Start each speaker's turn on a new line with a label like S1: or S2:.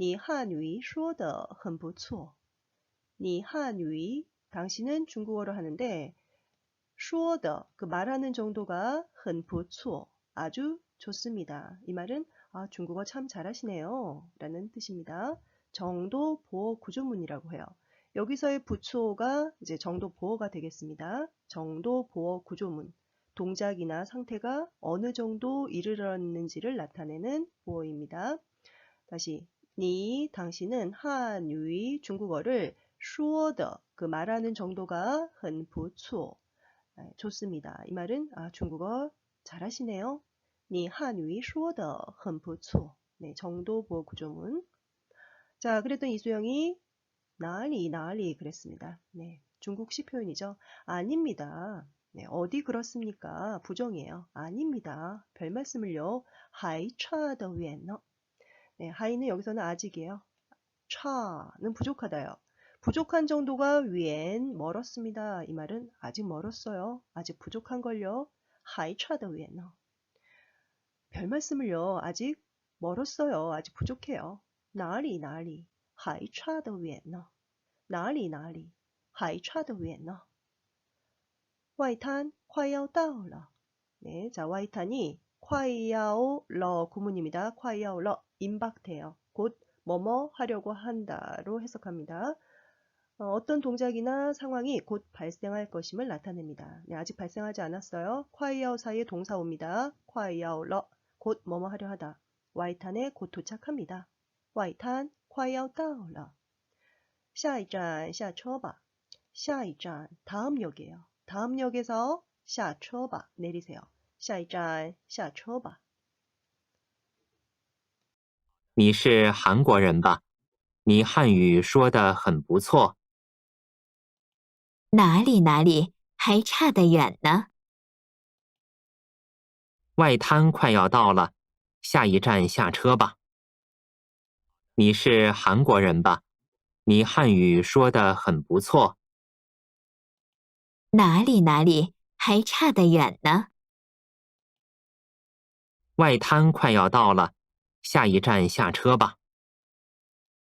S1: 你汉语说得很不错. 니 한위 당신은 중국어를 하는데 说的 그 말하는 정도가 很不错 아주 좋습니다. 이 말은 아, 중국어 참 잘하시네요. 라는 뜻입니다. 정도 보호 구조문이라고 해요. 여기서의 부초가 이제 정도 보호가 되겠습니다. 정도 보호 구조문. 동작이나 상태가 어느 정도 이르렀는지를 나타내는 보호입니다. 다시 니 당신은 한위 중국어를 说的 그 말하는 정도가 很不错 좋습니다. 이 말은 아, 중국어 잘하시네요. 니 한위 说的很不错 네, 정도 보호 구조문. 자, 그랬던 이수영이 나리 나리 그랬습니다. 네, 중국식 표현이죠. 아닙니다. 네, 어디 그렇습니까? 부정이에요. 아닙니다. 별 말씀을요. 하이 차더 위엔너. 네, 하이는 여기서는 아직이에요. 차는 부족하다요. 부족한 정도가 위엔 멀었습니다. 이 말은 아직 멀었어요. 아직 부족한 걸요. 하이 차더 위엔은. 어. 별 말씀을요. 아직 멀었어요. 아직 부족해요. 나리 나리 하이 차더 위엔은. 어. 나리 나리 하이 차더 위엔은. 어. 와이탄 콰이아오 따오라. 네, 자 와이탄이 콰이아오 러 구문입니다. 콰이아오 러 임박돼요. 곧 뭐뭐 하려고 한다로 해석합니다. 어, 떤 동작이나 상황이 곧 발생할 것임을 나타냅니다. 네, 아직 발생하지 않았어요. 快要 사이에 동사 옵니다. 快要了 곧 뭐뭐 하려 하다. 와이탄에 곧 도착합니다. 와이탄 快要到了.下一站下车吧.下一站 다음 역이에요. 다음 역에서 下车吧 내리세요. 下一站下车吧.
S2: 你是韩国人吧？你汉语说的很不错。
S3: 哪里哪里，还差得远呢。
S2: 外滩快要到了，下一站下车吧。你是韩国人吧？你汉语说的很不错。
S3: 哪里哪里，还差得远呢。
S2: 外滩快要到了，下一站下车吧。